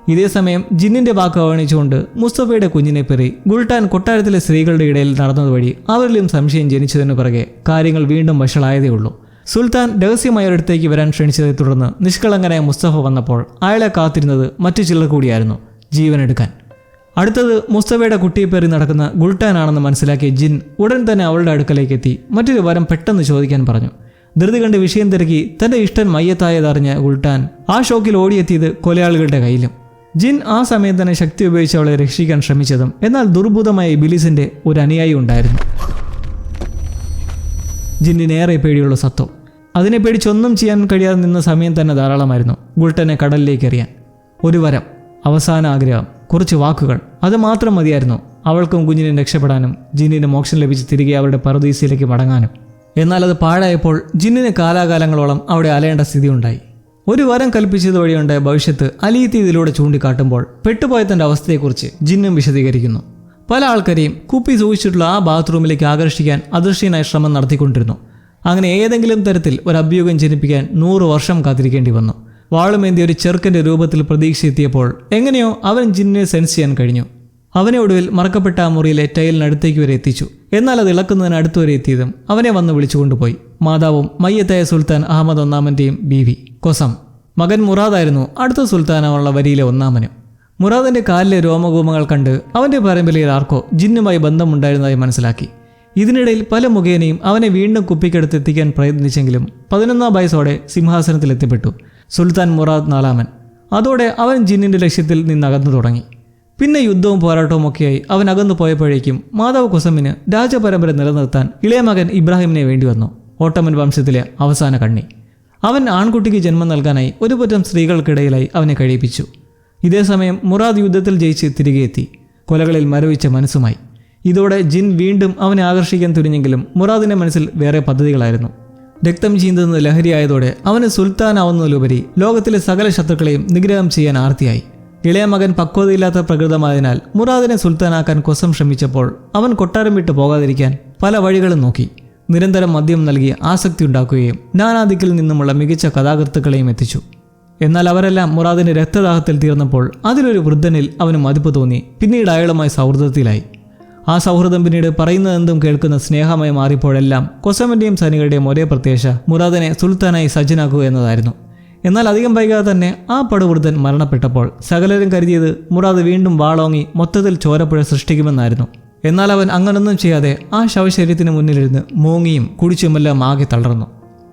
Speaker 1: ഇതേസമയം ജിന്നിന്റെ വാക്ക് അവഗണിച്ചുകൊണ്ട് മുസ്തഫയുടെ കുഞ്ഞിനെ പെറി ഗുൾട്ടാൻ കൊട്ടാരത്തിലെ സ്ത്രീകളുടെ ഇടയിൽ നടന്നതുവഴി അവരിലും സംശയം ജനിച്ചതിനു പിറകെ കാര്യങ്ങൾ വീണ്ടും വഷളായതേ ഉള്ളൂ. സുൽത്താൻ രഹസ്യമായ ഒരിടത്തേക്ക് വരാൻ ക്ഷണിച്ചതെ തുടർന്ന് നിഷ്കളങ്കനായ മുസ്തഫ വന്നപ്പോൾ അയാളെ കാത്തിരുന്നത് മറ്റു ചിലർ കൂടിയായിരുന്നു. ജീവനെടുക്കാൻ. അടുത്തത് മുസ്തഫയുടെ കുട്ടിയെ പേറി നടക്കുന്ന ഗുൾട്ടാനാണെന്ന് മനസ്സിലാക്കിയ ജിൻ ഉടൻ തന്നെ അവളുടെ അടുക്കലേക്ക് എത്തി മറ്റൊരു വരം പെട്ടെന്ന് ചോദിക്കാൻ പറഞ്ഞു. ധൃതി കണ്ട് വിഷയം തിരക്കി തന്റെ ഇഷ്ടൻ മയ്യത്തായതറിഞ്ഞ ഗുൾട്ടാൻ ആ ഷോക്കിൽ ഓടിയെത്തിയത് കൊലയാളികളുടെ കയ്യിലും. ജിൻ ആ സമയം തന്നെ ശക്തി ഉപയോഗിച്ച് അവളെ രക്ഷിക്കാൻ ശ്രമിച്ചതും എന്നാൽ ദുർഭൂതമായ ബിലിസിന്റെ ഒരു അനുയായി ഉണ്ടായിരുന്നു. ജിന്നിനേറെ പേടിയുള്ള സത്വം. അതിനെ പേടിച്ചൊന്നും ചെയ്യാൻ കഴിയാതെ നിന്ന സമയം തന്നെ ധാരാളമായിരുന്നു ഗുൾട്ടനെ കടലിലേക്ക് എറിയാൻ ഒരു വരം. അവസാന ആഗ്രഹം. കുറച്ച് വാക്കുകൾ. അത് മാത്രം മതിയായിരുന്നു അവൾക്കും കുഞ്ഞിനും രക്ഷപ്പെടാനും ജിന്നിന് മോക്ഷം ലഭിച്ച് തിരികെ അവരുടെ പറുദീസയിലേക്ക് മടങ്ങാനും. എന്നാൽ അത് പാഴായപ്പോൾ ജിന്നിന് കാലാകാലങ്ങളോളം അവിടെ അലയേണ്ട സ്ഥിതി ഉണ്ടായി ഒരു വരം കൽപ്പിച്ചത് വഴിയുണ്ട് ഭവിഷ്യത്ത് അലീത്തി ഇതിലൂടെ ചൂണ്ടിക്കാട്ടുമ്പോൾ പെട്ടുപോയ തന്റെ അവസ്ഥയെക്കുറിച്ച് ജിന്നും വിശദീകരിക്കുന്നു. പല ആൾക്കാരെയും കുപ്പി സൂക്ഷിച്ചിട്ടുള്ള ആ ബാത്റൂമിലേക്ക് ആകർഷിക്കാൻ അദൃശ്യനായ ശ്രമം നടത്തിക്കൊണ്ടിരുന്നു. അങ്ങനെ ഏതെങ്കിലും തരത്തിൽ ഒരു അഭ്യൂഹം ജനിപ്പിക്കാൻ നൂറ് വർഷം കാത്തിരിക്കേണ്ടി വന്നു. വാളുമേന്തി ഒരു ചെറുക്കന്റെ രൂപത്തിൽ പ്രതീക്ഷ എത്തിയപ്പോൾ എങ്ങനെയോ അവൻ ജിന്നിനെ സെൻസ് ചെയ്യാൻ കഴിഞ്ഞു. അവനെ ഒടുവിൽ മറക്കപ്പെട്ട ആ മുറിയിലെ ടൈലിനടുത്തേക്ക് വരെ എത്തിച്ചു. എന്നാൽ അത് ഇളക്കുന്നതിന് അടുത്തുവരെ എത്തിയതും അവനെ വന്ന് വിളിച്ചുകൊണ്ടുപോയി മാതാവും മയ്യത്തായ സുൽത്താൻ അഹമ്മദ് ഒന്നാമന്റെയും ബീവി കൊസം. മകൻ മുറാദായിരുന്നു അടുത്ത സുൽത്താനാവുള്ള വരിയിലെ ഒന്നാമനും. മുറാദിന്റെ കാലിലെ രോമകൂമങ്ങൾ കണ്ട് അവന്റെ പരമ്പരയിൽ ആർക്കോ ജിന്നുമായി ബന്ധമുണ്ടായിരുന്നതായി മനസ്സിലാക്കി. ഇതിനിടയിൽ പല മുഖേനയും അവനെ വീണ്ടും കുപ്പിക്കെടുത്ത് എത്തിക്കാൻ പ്രയത്നിച്ചെങ്കിലും പതിനൊന്നാം വയസ്സോടെ സിംഹാസനത്തിൽ എത്തിപ്പെട്ടു. സുൽത്താൻ മുറാദ് നാലാമൻ. അതോടെ അവൻ ജിന്നിന്റെ ലക്ഷ്യത്തിൽ നിന്ന് അകന്നു തുടങ്ങി. പിന്നെ യുദ്ധവും പോരാട്ടവും ഒക്കെയായി അവൻ അകന്നു പോയപ്പോഴേക്കും മാതാവ് കുസമിന് രാജപരമ്പര നിലനിർത്താൻ ഇളയ മകൻ ഇബ്രാഹിമിനെ വേണ്ടി വന്നു ഓട്ടമൻ വംശത്തിലെ അവസാന കണ്ണി. അവൻ ആൺകുട്ടിക്ക് ജന്മം നൽകാനായി ഒരു പറ്റം സ്ത്രീകൾക്കിടയിലായി അവനെ കഴിയിപ്പിച്ചു ഇതേസമയം മുറാദ് യുദ്ധത്തിൽ ജയിച്ച് തിരികെ എത്തി കൊലകളിൽ മരവിച്ച മനസ്സുമായി. ഇതോടെ ജിൻ വീണ്ടും അവനെ ആകർഷിക്കാൻ തുനിഞ്ഞെങ്കിലും മുറാദിന്റെ മനസ്സിൽ വേറെ പദ്ധതികളായിരുന്നു. രക്തം ചീന്തുന്നത് ലഹരിയായതോടെ അവന് സുൽത്താനാവുന്നതിലുപരി ലോകത്തിലെ സകല ശത്രുക്കളെയും നിഗ്രഹം ചെയ്യാൻ ആർത്തിയായി. ഇളയ മകൻ പക്വതയില്ലാത്ത പ്രകൃതമായതിനാൽ മുറാദിനെ സുൽത്താനാക്കാൻ കൊസം ശ്രമിച്ചപ്പോൾ അവൻ കൊട്ടാരം വിട്ടു പോകാതിരിക്കാൻ പല വഴികളും നോക്കി. നിരന്തരം മദ്യം നൽകി ആസക്തി ഉണ്ടാക്കുകയും നാനാദിക്കിൽ നിന്നുമുള്ള മികച്ച കഥാകൃത്തുക്കളെയും എത്തിച്ചു. എന്നാൽ അവരെല്ലാം മുറാദിന്റെ രക്തദാഹത്തിൽ തീർന്നപ്പോൾ അതിലൊരു വൃദ്ധനിൽ അവന് മതിപ്പ് തോന്നി. പിന്നീട് അയാളുമായി സൗഹൃദത്തിലായി. ആ സൗഹൃദം പിന്നീട് പറയുന്നതെന്തും കേൾക്കുന്ന സ്നേഹമായി മാറിയപ്പോഴെല്ലാം കൊസമന്റെയും സനികളുടെയും ഒരേ പ്രത്യാശ മുറാദിനെ സുൽത്താനായി സജ്ജനാക്കുക എന്നതായിരുന്നു. എന്നാൽ അധികം വൈകാതെ തന്നെ ആ പടുവൃദ്ധൻ മരണപ്പെട്ടപ്പോൾ സകലരും കരുതിയത് മുറാദ് വീണ്ടും വാളോങ്ങി മൊത്തത്തിൽ ചോരപ്പുഴ സൃഷ്ടിക്കുമെന്നായിരുന്നു. എന്നാൽ അവൻ അങ്ങനൊന്നും ചെയ്യാതെ ആ ശവശരീരത്തിന് മുന്നിലിരുന്ന് മൂങ്ങിയും കുടിച്ചുമെല്ലാം ആകെ തളർന്നു.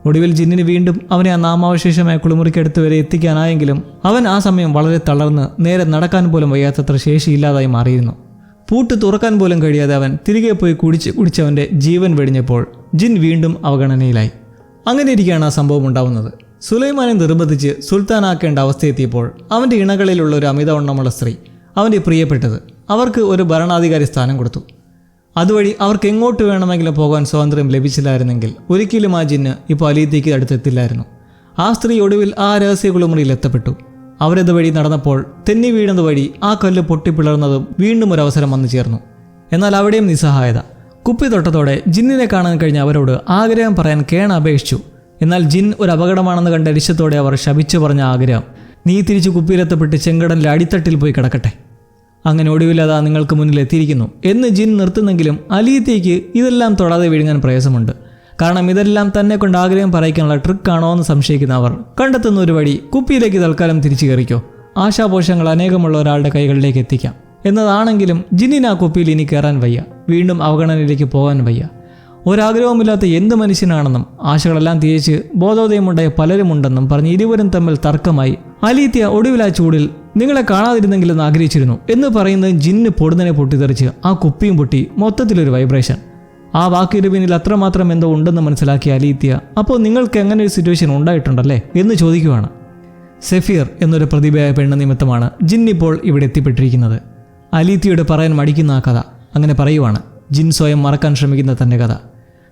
Speaker 1: ഒടുവിൽ ജിന്നിന് വീണ്ടും അവനെ ആ നാമാവശേഷമായ കുളിമുറിക്കടുത്ത് വരെ എത്തിക്കാനായെങ്കിലും അവൻ ആ സമയം വളരെ തളർന്ന് നേരെ നടക്കാൻ പോലും വയ്യാത്തത്ര ശേഷിയില്ലാതായി മാറിയിരുന്നു. പൂട്ട് തുറക്കാൻ പോലും കഴിയാതെ അവൻ തിരികെ പോയി കുടിച്ച് കുടിച്ചവന്റെ ജീവൻ വെടിഞ്ഞപ്പോൾ ജിൻ വീണ്ടും അവഗണനയിലായി. അങ്ങനെ ഇരിക്കുകയാണ് ആ സംഭവം ഉണ്ടാവുന്നത്. സുലൈമാനെ നിർബന്ധിച്ച് സുൽത്താനാക്കേണ്ട അവസ്ഥയെത്തിയപ്പോൾ അവന്റെ ഇണകളിലുള്ള ഒരു അമിതവണ്ണമുള്ള സ്ത്രീ അവന്റെ പ്രിയപ്പെട്ടത് അവർക്ക് ഒരു ഭരണാധികാരി സ്ഥാനം കൊടുത്തു. അതുവഴി അവർക്ക് എങ്ങോട്ട് വേണമെങ്കിലും പോകാൻ സ്വാതന്ത്ര്യം ലഭിച്ചില്ലായിരുന്നെങ്കിൽ ഒരിക്കലും ആ ജിന്ന് ഇപ്പോൾ അലീത്തേക്ക് അടുത്തെത്തില്ലായിരുന്നു. ആ സ്ത്രീ ഒടുവിൽ ആ രഹസ്യ കുളിമുറിയിൽ എത്തപ്പെട്ടു. അവരത് വഴി നടന്നപ്പോൾ തെന്നി വീഴുന്നത് വഴി ആ കല്ല് പൊട്ടിപ്പിളർന്നതും വീണ്ടും ഒരു അവസരം വന്നു ചേർന്നു. എന്നാൽ അവിടെയും നിസ്സഹായത. കുപ്പി തൊട്ടതോടെ ജിന്നിനെ കാണാൻ കഴിഞ്ഞ അവരോട് ആഗ്രഹം പറയാൻ കേണ അപേക്ഷിച്ചു. എന്നാൽ ജിൻ ഒരു അപകടമാണെന്ന് കണ്ട അരിശത്തോടെ അവർ ശപിച്ചു പറഞ്ഞ ആഗ്രഹം നീ തിരിച്ച് കുപ്പിയിലെത്തപ്പെട്ട് ചെങ്കടലിന്റെ അടിത്തട്ടിൽ പോയി കിടക്കട്ടെ. അങ്ങനെ ഒടുവിലതാ നിങ്ങൾക്ക് മുന്നിൽ എത്തിയിരിക്കുന്നു എന്ന് ജിൻ നിർത്തുന്നെങ്കിലും അലിയത്തേക്ക് ഇതെല്ലാം തൊടാതെ വിഴുങ്ങാൻ പ്രയാസമുണ്ട്. കാരണം ഇതെല്ലാം തന്നെ കൊണ്ട് ആഗ്രഹം പറയിക്കാനുള്ള ട്രിക്കാണോ എന്ന് സംശയിക്കുന്ന അവർ. കണ്ടെത്തുന്ന ഒരു വഴി കുപ്പിയിലേക്ക് തൽക്കാലം തിരിച്ചു കയറിക്കോ. ആശാപോഷങ്ങൾ അനേകമുള്ള ഒരാളുടെ കൈകളിലേക്ക് എത്തിക്കാം. എന്നതാണെങ്കിലും ജിന്നിന് ആ കുപ്പിയിൽ ഇനി കയറാൻ വയ്യ. വീണ്ടും അവഗണനയിലേക്ക് പോകാൻ വയ്യ. ഒരാഗ്രഹവുമില്ലാത്ത എന്ത് മനുഷ്യനാണെന്നും ആശകളെല്ലാം തിരിച്ച് ബോധോദയമുണ്ടായ പലരുമുണ്ടെന്നും പറഞ്ഞ് ഇരുവരും തമ്മിൽ തർക്കമായി. അലീത്യ ഒടുവിൽ ആ ചൂടിൽ നിങ്ങളെ കാണാതിരുന്നെങ്കിലെന്ന് ആഗ്രഹിച്ചിരുന്നു എന്ന് പറയുന്നത് ജിന്ന് പൊടുന്നതിനെ പൊട്ടിത്തെറിച്ച് ആ കുപ്പിയും പൊട്ടി മൊത്തത്തിലൊരു വൈബ്രേഷൻ. ആ വാക്കിന് പിന്നിൽ അത്രമാത്രം എന്തോ ഉണ്ടെന്ന് മനസ്സിലാക്കിയ അലീത്യ അപ്പോൾ നിങ്ങൾക്ക് എങ്ങനെ ഒരു സിറ്റുവേഷൻ ഉണ്ടായിട്ടുണ്ടല്ലേ? എന്ന് ചോദിക്കുവാണ്. സെഫിയർ എന്നൊരു പ്രതിഭയായ പെണ്ണ് നിമിത്തമാണ് ജിന്നിപ്പോൾ ഇവിടെ എത്തിപ്പെട്ടിരിക്കുന്നത്. അലീത്യയുടെ പറയാൻ മടിക്കുന്ന ആ കഥ അങ്ങനെ പറയുവാണ്. ജിൻ സ്വയം മറക്കാൻ ശ്രമിക്കുന്ന തന്റെ കഥ.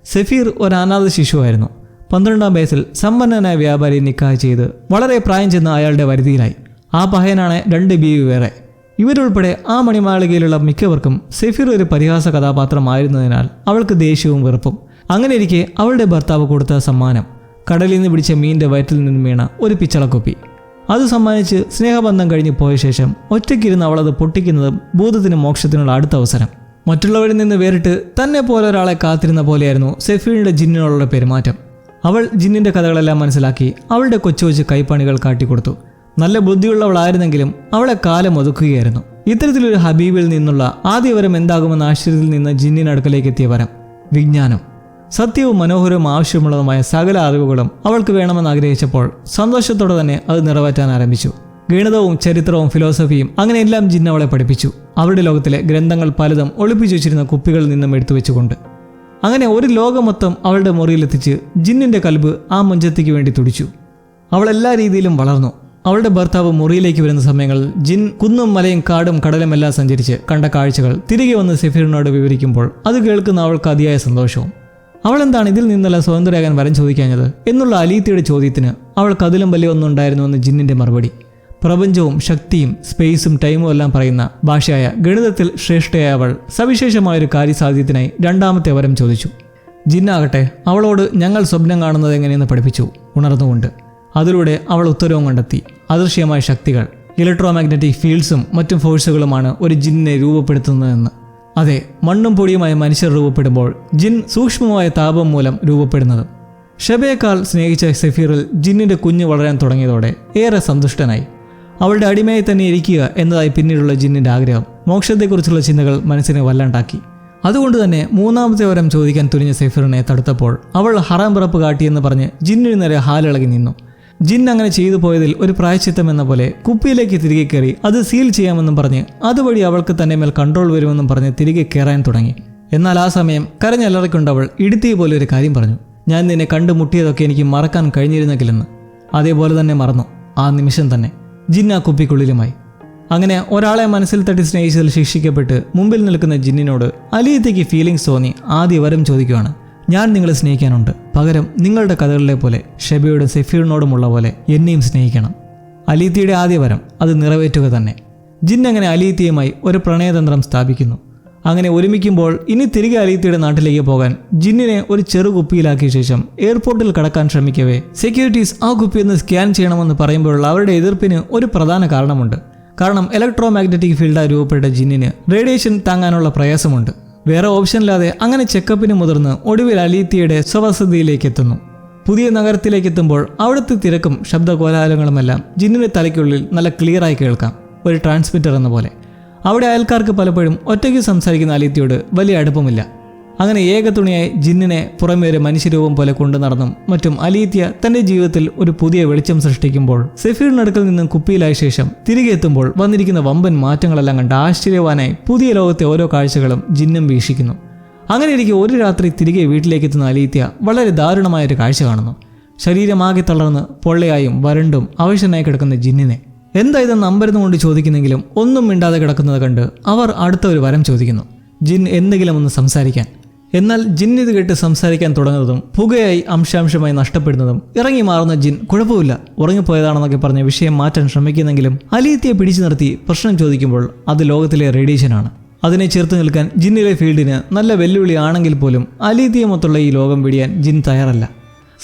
Speaker 1: സെഫീർ ഒരു അനാഥ ശിശുവായിരുന്നു. പന്ത്രണ്ടാം വയസ്സിൽ സമ്പന്നനായ വ്യാപാരി നിക്കാഹ് ചെയ്ത് വളരെ പ്രായം ചെന്ന അയാളുടെ വരുതിയിലായി. ആ പഹയനാണ് രണ്ട് ബീവി വേറെ. ഇവരുൾപ്പെടെ ആ മണിമാളികയിലുള്ള മിക്കവർക്കും സെഫീർ ഒരു പരിഹാസ കഥാപാത്രമായിരുന്നതിനാൽ അവൾക്ക് ദേഷ്യവും വെറുപ്പും. അങ്ങനെ ഇരിക്കെ അവളുടെ ഭർത്താവ് കൊടുത്ത സമ്മാനം. കടലിൽ നിന്ന് പിടിച്ച മീനിന്റെ വയറ്റിൽ നിന്നും വീണ ഒരു പിച്ചളക്കുപ്പി. അത് സമ്മാനിച്ച് സ്നേഹബന്ധം കഴിഞ്ഞു പോയ ശേഷം ഒറ്റയ്ക്കിരുന്ന് അവളത് പൊട്ടിക്കുന്നതും ഭൂതത്തിനും മോക്ഷത്തിനുള്ള അടുത്ത അവസരം. മറ്റുള്ളവരിൽ നിന്ന് വേറിട്ട് തന്നെ പോലെ ഒരാളെ കാത്തിരുന്ന പോലെയായിരുന്നു സെഫീറിന്റെ ജിന്നിനോടുള്ള പെരുമാറ്റം. അവൾ ജിന്നിന്റെ കഥകളെല്ലാം മനസ്സിലാക്കി അവളുടെ കൊച്ചു കൊച്ചു കൈപ്പണികൾ കാട്ടിക്കൊടുത്തു. നല്ല ബുദ്ധിയുള്ളവളായിരുന്നെങ്കിലും അവളെ കാലം ഒതുക്കുകയായിരുന്നു. ഇത്തരത്തിലൊരു ഹബീബിൽ നിന്നുള്ള ആദ്യ വരം എന്താകുമെന്ന ആശ്ചര്യത്തിൽ നിന്ന് ജിന്നിനടുക്കലേക്ക് എത്തിയ വരം വിജ്ഞാനം. സത്യവും മനോഹരവും ആവശ്യമുള്ളതുമായ സകല അറിവുകളും അവൾക്ക് വേണമെന്ന് ആഗ്രഹിച്ചപ്പോൾ സന്തോഷത്തോടെ തന്നെ അത് നിറവേറ്റാൻ ആരംഭിച്ചു. ഗണിതവും ചരിത്രവും ഫിലോസഫിയും അങ്ങനെയെല്ലാം ജിന്ന് അവളെ പഠിപ്പിച്ചു. അവരുടെ ലോകത്തിലെ ഗ്രന്ഥങ്ങൾ പലതും ഒളിപ്പിച്ചു വെച്ചിരുന്ന കുപ്പികളിൽ നിന്നും എടുത്തു വെച്ചുകൊണ്ട്. അങ്ങനെ ഒരു ലോകം മൊത്തം അവളുടെ മുറിയിലെത്തിച്ച് ജിന്നിന്റെ കൽബ് ആ മുഞ്ചത്തേക്ക് വേണ്ടി തുടിച്ചു. അവൾ എല്ലാ രീതിയിലും വളർന്നു. അവളുടെ ഭർത്താവ് മുറിയിലേക്ക് വരുന്ന സമയങ്ങളിൽ ജിൻ കുന്നും മലയും കാടും കടലും എല്ലാം സഞ്ചരിച്ച് കണ്ട കാഴ്ചകൾ തിരികെ വന്ന് സെഫീറിനോട് വിവരിക്കുമ്പോൾ അത് കേൾക്കുന്ന അവൾക്ക് അതിയായ സന്തോഷവും. അവൾ എന്താണ് ഇതിൽ നിന്നല്ല സ്വതന്ത്രയാകാൻ വരം ചോദിക്കാഞ്ഞത്? എന്നുള്ള അലീത്തിയുടെ ചോദ്യത്തിന് അവൾക്ക് അതിലും വലിയ ഒന്നുണ്ടായിരുന്നുവെന്ന് ജിന്നിന്റെ മറുപടി. പ്രപഞ്ചവും ശക്തിയും സ്പേസും ടൈമും എല്ലാം പറയുന്ന ഭാഷയായ ഗണിതത്തിൽ ശ്രേഷ്ഠയായ അവൾ സവിശേഷമായൊരു കാര്യസാധ്യത്തിനായി രണ്ടാമത്തെ വരം ചോദിച്ചു. ജിന്നാകട്ടെ അവളോട് ഞങ്ങൾ സ്വപ്നം കാണുന്നത് എങ്ങനെയെന്ന് പഠിപ്പിച്ചു ഉണർന്നുകൊണ്ട്. അതിലൂടെ അവൾ ഉത്തരവും കണ്ടെത്തി. അദൃശ്യമായ ശക്തികൾ ഇലക്ട്രോ മാഗ്നറ്റിക് ഫീൽഡ്സും മറ്റും ഫോഴ്സുകളുമാണ് ഒരു ജിന്നിനെ രൂപപ്പെടുത്തുന്നതെന്ന്. അതെ മണ്ണും പൊടിയുമായ മനുഷ്യർ രൂപപ്പെടുമ്പോൾ ജിൻ സൂക്ഷ്മമായ താപം മൂലം രൂപപ്പെടുന്നത്. ഷബയേക്കാൾ സ്നേഹിച്ച സെഫീറിൽ ജിന്നിന്റെ കുഞ്ഞ് വളരാൻ തുടങ്ങിയതോടെ ഏറെ സന്തുഷ്ടനായി. അവളുടെ അടിമയായി തന്നെ ഇരിക്കുക എന്നതായി പിന്നീടുള്ള ജിന്നിന്റെ ആഗ്രഹം മോക്ഷത്തെക്കുറിച്ചുള്ള ചിന്തകൾ മനസ്സിനെ വല്ലാണ്ടാക്കി. അതുകൊണ്ട് തന്നെ മൂന്നാമത്തെ വരം ചോദിക്കാൻ തുനിഞ്ഞ സെഫീറിനെ തടുത്തപ്പോൾ അവൾ ഹറാം പിറപ്പ് കാട്ടിയെന്ന് പറഞ്ഞ് ജിന്നിന് നേരെ ഹാലിളകി നിന്നു. ജിൻ അങ്ങനെ ചെയ്തു പോയതിൽ ഒരു പ്രായച്ചിത്തം എന്ന പോലെ കുപ്പിയിലേക്ക് തിരികെ കയറി അത് സീൽ ചെയ്യാമെന്നും പറഞ്ഞ് അതുവഴി അവൾക്ക് തന്നെ മേൽ കൺട്രോൾ വരുമെന്നും പറഞ്ഞ് തിരികെ കയറാൻ തുടങ്ങി. എന്നാൽ ആ സമയം കരഞ്ഞലറിക്കൊണ്ടവൾ ഇടുത്തിയ പോലെ ഒരു കാര്യം പറഞ്ഞു. ഞാൻ നിന്നെ കണ്ടുമുട്ടിയതൊക്കെ എനിക്ക് മറക്കാൻ കഴിഞ്ഞിരുന്നെങ്കിലെന്ന്. അതേപോലെ തന്നെ മറന്നു. ആ നിമിഷം തന്നെ. ജിൻ ആ കുപ്പിക്കുള്ളിലുമായി. അങ്ങനെ ഒരാളെ മനസ്സിൽ തട്ടി സ്നേഹിച്ചതിൽ ശിക്ഷിക്കപ്പെട്ട് മുമ്പിൽ നിൽക്കുന്ന ജിന്നിനോട് അലിയത്തേക്ക് ഫീലിംഗ്സ് തോന്നി. ആദ്യ വരം ചോദിക്കുകയാണ് ഞാൻ നിങ്ങളെ സ്നേഹിക്കാനുണ്ട്. പകരം നിങ്ങളുടെ കഥകളിലെ പോലെ ഷെബയോടും സെഫീറിനോടുമുള്ള പോലെ എന്നെയും സ്നേഹിക്കണം. അലീത്തിയുടെ ആദ്യ വരം അത് നിറവേറ്റുക തന്നെ. ജിൻ അങ്ങനെ അലീത്തിയുമായി ഒരു പ്രണയതന്ത്രം സ്ഥാപിക്കുന്നു. അങ്ങനെ ഒരുമിക്കുമ്പോൾ ഇനി തിരികെ അലീത്തിയുടെ നാട്ടിലേക്ക് പോകാൻ ജിന്നിനെ ഒരു ചെറു കുപ്പിയിലാക്കിയ ശേഷം എയർപോർട്ടിൽ കടക്കാൻ ശ്രമിക്കവേ സെക്യൂരിറ്റീസ് ആ കുപ്പി ഒന്ന് സ്കാൻ ചെയ്യണമെന്ന് പറയുമ്പോഴുള്ള അവരുടെ എതിർപ്പിന് ഒരു പ്രധാന കാരണമുണ്ട്. കാരണം ഇലക്ട്രോ മാഗ്നറ്റിക് ഫീൽഡായി രൂപപ്പെട്ട ജിന്നിന് റേഡിയേഷൻ താങ്ങാനുള്ള പ്രയാസമുണ്ട്. വേറെ ഓപ്ഷനില്ലാതെ അങ്ങനെ ചെക്കപ്പിന് മുതിർന്ന് ഒടുവിൽ അലീത്തിയുടെ സ്വവസതിയിലേക്ക് എത്തുന്നു പുതിയ നഗരത്തിലേക്ക് എത്തുമ്പോൾ അവിടുത്തെ തിരക്കും ശബ്ദകോലാഹലങ്ങളുമെല്ലാം ജിന്നിന്റെ തലയ്ക്കുള്ളിൽ നല്ല ക്ലിയറായി കേൾക്കാം. ഒരു ട്രാൻസ്മിറ്റർ എന്ന പോലെ. അവിടെ അയൽക്കാർക്ക് പലപ്പോഴും ഒറ്റയ്ക്ക് സംസാരിക്കുന്ന അലീത്തിയോട് വലിയ അടുപ്പമില്ല. അങ്ങനെ ഏകതുണിയായി ജിന്നിനെ പുറമേ ഒരു മനുഷ്യരൂപം പോലെ കൊണ്ടു നടന്നും മറ്റും അലീത്യ തന്റെ ജീവിതത്തിൽ ഒരു പുതിയ വെളിച്ചം സൃഷ്ടിക്കുമ്പോൾ സെഫീറിനടുക്കൽ നിന്നും കുപ്പിയിലായ ശേഷം തിരികെ എത്തുമ്പോൾ വന്നിരിക്കുന്ന വമ്പൻ മാറ്റങ്ങളെല്ലാം കണ്ട് ആശ്ചര്യവാനായി പുതിയ ലോകത്തെ ഓരോ കാഴ്ചകളും ജിന്നും വീക്ഷിക്കുന്നു. അങ്ങനെ ഇരിക്കെ ഒരു രാത്രി തിരികെ വീട്ടിലേക്ക് എത്തുന്ന അലീത്യ വളരെ ദാരുണമായ ഒരു കാഴ്ച കാണുന്നു. ശരീരമാകെ തളർന്ന് പൊള്ളയായും വരണ്ടും അവശനായി കിടക്കുന്ന ജിന്നിനെ. എന്താ ഇതെന്ന് ചോദിക്കുന്നെങ്കിലും ഒന്നും മിണ്ടാതെ കിടക്കുന്നത് കണ്ട് അവർ അടുത്ത ഒരു വരം ചോദിക്കുന്നു. ജിൻ എന്തെങ്കിലും ഒന്ന് സംസാരിക്കാൻ. എന്നാൽ ജിൻ ഇത് കേട്ട് സംസാരിക്കാൻ തുടങ്ങുന്നതും പുകയായി അംശാംശമായി നഷ്ടപ്പെടുന്നതും ഇറങ്ങി മാറുന്ന ജിൻ കുഴപ്പമില്ല. ഉറങ്ങിപ്പോയതാണെന്നൊക്കെ പറഞ്ഞ് വിഷയം മാറ്റാൻ ശ്രമിക്കുന്നെങ്കിലും അലീത്തിയെ പിടിച്ചു നിർത്തി പ്രശ്നം ചോദിക്കുമ്പോൾ അത് ലോകത്തിലെ റേഡിയേഷനാണ് അതിനെ ചേർത്ത് നിൽക്കാൻ ജിന്നിലെ ഫീൽഡിന് നല്ല വെല്ലുവിളി ആണെങ്കിൽ പോലും അലീത്തിയുമൊത്തുള്ള ഈ ലോകം പിടിയാൻ ജിൻ തയ്യാറല്ല.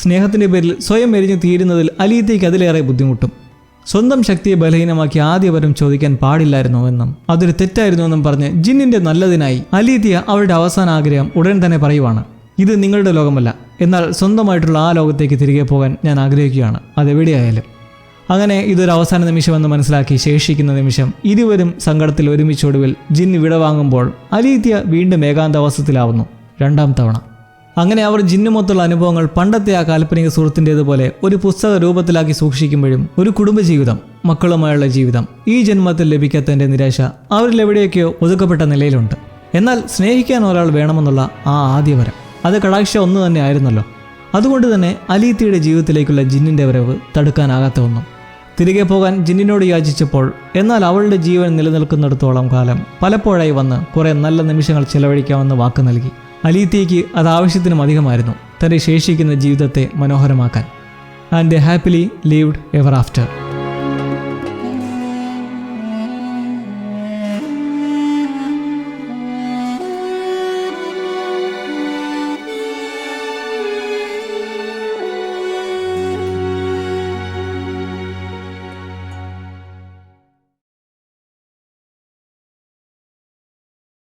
Speaker 1: സ്നേഹത്തിന്റെ പേരിൽ സ്വയം എരിഞ്ഞു തീരുന്നതിൽ അലീത്തിക്ക് അതിലേറെ ബുദ്ധിമുട്ടും. സ്വന്തം ശക്തിയെ ബലഹീനമാക്കി ആദ്യവരം ചോദിക്കാൻ പാടില്ലായിരുന്നു എന്നും അതൊരു തെറ്റായിരുന്നു എന്നും പറഞ്ഞ് ജിന്നിന്റെ നല്ലതിനായി അലീതിയ അവരുടെ അവസാന ആഗ്രഹം ഉടൻ തന്നെ പറയുവാണ്. ഇത് നിങ്ങളുടെ ലോകമല്ല. എന്നാൽ സ്വന്തമായിട്ടുള്ള ആ ലോകത്തേക്ക് തിരികെ പോകാൻ ഞാൻ ആഗ്രഹിക്കുകയാണ്. അതെവിടെയായാലും അങ്ങനെ ഇതൊരു അവസാന നിമിഷമെന്ന് മനസ്സിലാക്കി ശേഷിക്കുന്ന നിമിഷം ഇരുവരും സങ്കടത്തിൽ ഒരുമിച്ചൊടുവിൽ ജിന്ന് വിടവാങ്ങുമ്പോൾ അലീത്യ വീണ്ടും ഏകാന്തവാസത്തിലാവുന്നു. രണ്ടാം തവണ. അങ്ങനെ അവർ ജിന്നുമൊത്തുള്ള അനുഭവങ്ങൾ പണ്ടത്തെ ആ കാൽപ്പനിക സുഹൃത്തിന്റേതുപോലെ ഒരു പുസ്തക രൂപത്തിലാക്കി സൂക്ഷിക്കുമ്പോഴും ഒരു കുടുംബജീവിതം മക്കളുമായുള്ള ജീവിതം ഈ ജന്മത്തിൽ ലഭിക്കാത്തതിന്റെ നിരാശ അവരിൽ എവിടെയൊക്കെയോ ഒതുക്കപ്പെട്ട നിലയിലുണ്ട്. എന്നാൽ സ്നേഹിക്കാൻ ഒരാൾ വേണമെന്നുള്ള ആ ആദ്യവരം അത് കടാക്ഷ ഒന്ന് തന്നെ ആയിരുന്നല്ലോ. അതുകൊണ്ട് തന്നെ അലീത്തിയുടെ ജീവിതത്തിലേക്കുള്ള ജിന്നിന്റെ വരവ് തടുക്കാനാകാത്ത ഒന്നും. തിരികെ പോകാൻ ജിന്നിനോട് യാചിച്ചപ്പോൾ എന്നാൽ അവളുടെ ജീവൻ നിലനിൽക്കുന്നിടത്തോളം കാലം പലപ്പോഴായി വന്ന് കുറേ നല്ല നിമിഷങ്ങൾ ചെലവഴിക്കാമെന്ന് വാക്ക് നൽകി. അലീത്തിയയ്ക്ക് അത് ആവശ്യത്തിനും അധികമായിരുന്നു. തന്റെ ശേഷിക്കുന്ന ജീവിതത്തെ മനോഹരമാക്കാൻ. And the happily lived ever after